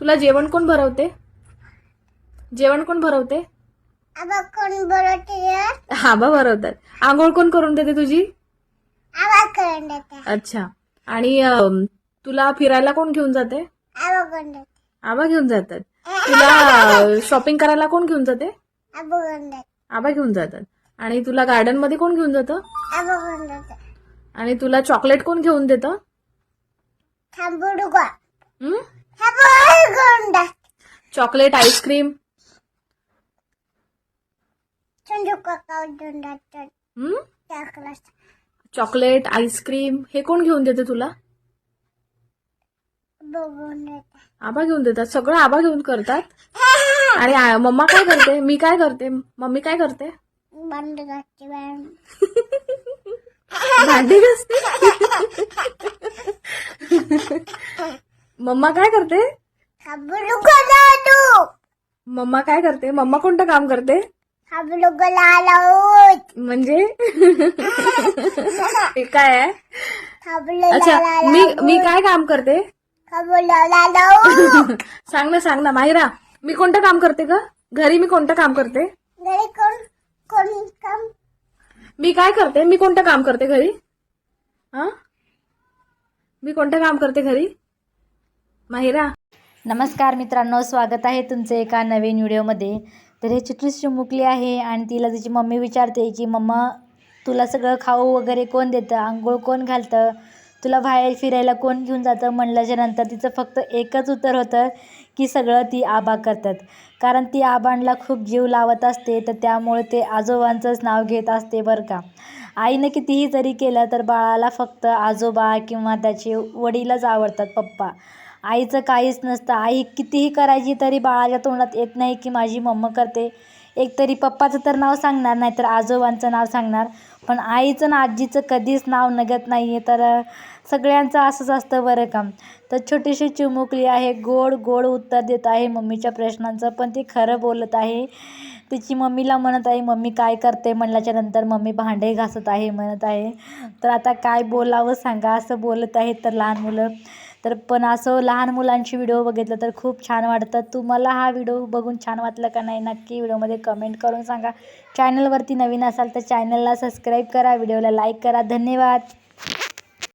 तुला जेवण कोण भरवते? जेवण कोण भरवते? आबा कोण बोलवते आबा भरवतात. आंघोळ कोण करून देते तुझी? आबा करून देते. अच्छा. आणि तुला फिरायला कोण घेऊन जाते? आबा कोण देते. आबा घेऊन जातात. तुला शॉपिंग करायला कोण घेऊन जाते? आबा घेऊन जातात. आणि तुला गार्डनमध्ये कोण घेऊन जातं? आणि तुला चॉकलेट कोण घेऊन देतं थांबू नको हं? थांबू कोण देते चॉकलेट आईस्क्रीम चॉकलेट आईस्क्रीम हे कोण घेऊन देते तुला? आबा घेऊन देतात. सगळं आबा घेऊन करतात. आणि मम्मा काय करते? मी काय करते? मम्मी काय करते? भांडी घासते. मम्मा काय करते? मम्मा काय करते? मम्मा कोणतं काम करते? म्हणजे? काय आहे? अच्छा मी मी काय काम करते? सांग ना सांग ना माहिरा. मी कोणतं काम करते ग? घरी मी कोणतं काम करते? घरी कोण कोण काम मी काय करते? मी कोणतं काम करते घरी? हा? मी कोणतं काम करते घरी? माहिरा नमस्कार मित्रांनो स्वागत आहे तुमचं एका नवीन व्हिडिओमध्ये. तर हे चिटूस चिमुकली आहे आणि तिला तिची मम्मी विचारते की मम्मा तुला सगळं खाऊ वगैरे कोण देतं? आंघोळ कोण घालतं? तुला बाहेर फिरायला कोण घेऊन जातं? म्हणल्याच्या नंतर तिचं फक्त एकच उत्तर होतं की सगळं ती आबा करतात. कारण ती आबांना खूप जीव लावत असते तर त्यामुळे ते आजोबांचंच नाव घेत असते बरं का. आईनं कितीही जरी केलं तर बाळाला फक्त आजोबा किंवा त्याचे वडीलच आवडतात पप्पा. आईचं काहीच नसतं. आई कितीही करायची तरी बाळाच्या तोंडात येत नाही की माझी मम्मा करते. एक तरी पप्पाचं तर नाव सांगणार नाही तर आजोबांचं नाव सांगणार. पण आईचं ना आजीचं कधीच नाव नगत नाही आहे तर सगळ्यांचं असंच असतं बरं का. तर छोटीशी चिमुकली आहे. गोड गोड उत्तर देत आहे मम्मीच्या प्रश्नांचं. पण ती खरं बोलत आहे. तिची मम्मीला म्हणत आहे मम्मी काय करते? म्हणल्याच्या नंतर मम्मी भांडे घासत आहे म्हणत आहे. तर आता काय बोलावं सांगा. असं बोलत आहे तर लहान मुलं. तर पण असं लहान मुलांची व्हिडिओ बघितलं तर खूप छान वाटतं. तुम्हाला हा व्हिडिओ बघून छान वाटलं का नाही? नक्की व्हिडिओमध्ये कमेंट करून सांगा. चॅनलवरती नवीन असाल तर चॅनलला सबस्क्राईब करा व्हिडिओला लाईक करा. धन्यवाद.